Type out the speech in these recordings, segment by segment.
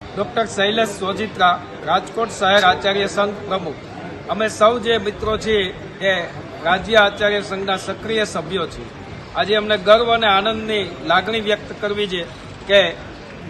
Doctor Shailesh Sojitra, Rajkot શહેર આચાર્ય સંઘ પ્રમુખ. અમે સૌ જે મિત્રો છીએ એ રાજ્ય આચાર્ય સંઘના સક્રિય સભ્યો છીએ. આજે અમને ગર્વ અને આનંદની લાગણી વ્યક્ત કરવી છે કે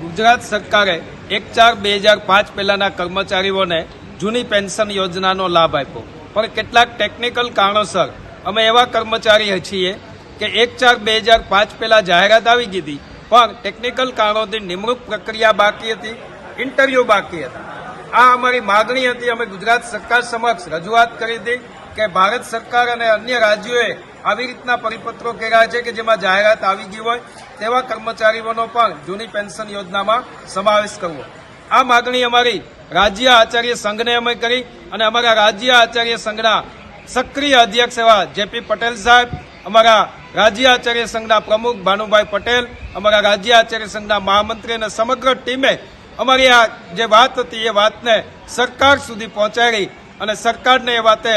ગુજરાત સરકારે એક ચાર બે હજાર પાંચ પહેલાના કર્મચારીઓને જૂની પેન્શન યોજનાનો લાભ આપ્યો. પણ કેટલાક ટેકનિકલ કારણોસર અમે એવા કર્મચારી છીએ કે એક ચાર બે હજાર પાંચ પહેલાં જાહેરાત આવી ગઈ પણ ટેકનિકલ કારણોથી નિમણૂક પ્રક્રિયા બાકી હતી ઇન્ટરવ્યૂ બાકી હતા. આ અમારી માગણી હતી, અમે ગુજરાત સરકાર સમક્ષ રજૂઆત કરી હતી કે ભારત સરકાર અને અન્ય રાજ્યોએ આવી રીતના પરિપત્રો કર્યા છે કે જેમાં જાહેરાત આવી ગઈ હોય, તેવા કર્મચારીઓનો પણ જૂની પેન્શન યોજનામાં સમાવેશ કરવો. આ માગણી અમારી રાજ્ય આચાર્ય સંઘને અમે કરી અને અમારા રાજ્ય આચાર્ય સંઘના સક્રિય અધ્યક્ષ એવા જેપી પટેલ સાહેબ, અમારા રાજ્ય આચાર્ય સંઘના પ્રમુખ ભાનુભાઈ પટેલ, અમારા રાજ્ય આચાર્ય સંઘના મહામંત્રી અને સમગ્ર ટીમે અમારી આ જે વાત હતી એ વાતને સરકાર સુધી પહોંચાડી અને સરકારને એ વાતે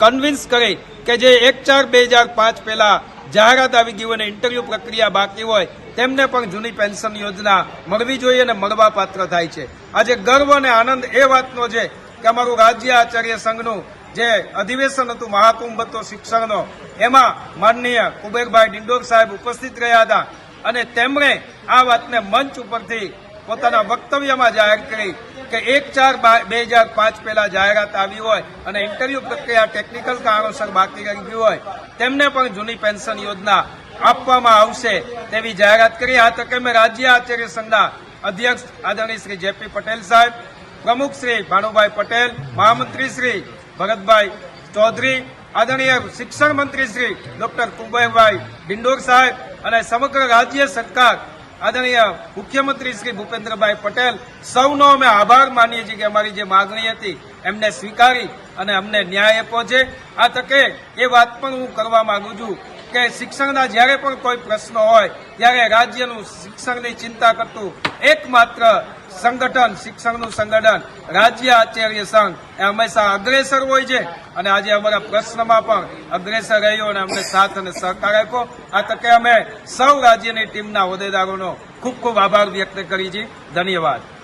કન્વિન્સ કરી કે જે એક ચાર બે હજાર પાંચ પહેલા જાહેરાત આવી ગઈ હોય અને ઇન્ટરવ્યુ પ્રક્રિયા બાકી હોય, તેમને પણ જૂની પેન્શન યોજના મળવી જોઈએ અને મળવા પાત્ર થાય છે. આજે ગર્વ અને આનંદ એ વાતનો છે કે અમારું રાજ્ય આચાર્ય સંઘનું જે અધિવેશન હતું મહાકુંભ હતો શિક્ષણનો, એમાં માનનીય કુબેરભાઈ ડિંડોર સાહેબ ઉપસ્થિત રહ્યા હતા અને તેમણે આ વાતને મંચ ઉપરથી પોતાના વક્તવ્યમાં જાહેર કરી કે એક ચાર બે હજાર પાંચ પહેલા જાહેરાત આવી હોય અને ઇન્ટરવ્યુ પ્રક્રિયા ટેકનિકલ કારણોસર બાકી રહી હોય, તેમને પણ જૂની પેન્શન યોજના આપવામાં આવશે તેવી જાહેરાત કરી. આ તકે મેં રાજ્ય આચાર્ય સંઘના અધ્યક્ષ આદરણીય શ્રી જેપી પટેલ સાહેબ પ્રમુખ શ્રી ભાનુભાઈ પટેલ, મહામંત્રી શ્રી ભરતભાઈ ચૌધરી, આદરણીય શિક્ષણ મંત્રી શ્રી ડોક્ટર કુંભાઈભાઈ ડિંડોર સાહેબ અને સમગ્ર રાજ્ય સરકાર, આદરણીય મુખ્યમંત્રી શ્રી ભૂપેન્દ્રભાઈ પટેલ, સૌનો અમે આભાર માનીએ છીએ કે અમારી જે માગણી હતી એમને સ્વીકારી અને અમને ન્યાય આપ્યો છે. આ તકે એ વાત પણ હું કરવા માંગુ છું કે શિક્ષણના જ્યારે પણ કોઈ પ્રશ્નો હોય, ત્યારે રાજ્યનું શિક્ષણની ચિંતા કરતું એકમાત્ર સંગઠન, શિક્ષણનું સંગઠન રાજ્ય આચાર્ય સંઘ એ હંમેશા અગ્રેસર હોય છે. અને આજે અમારા પ્રશ્નમાં પણ અગ્રેસર રહ્યો અને અમને સાથ અને સહકાર આપ્યો. આ તકે અમે સૌ રાજ્યની ટીમના હોદ્દેદારોનો ખૂબ ખૂબ આભાર વ્યક્ત કરી છીએ ધન્યવાદ.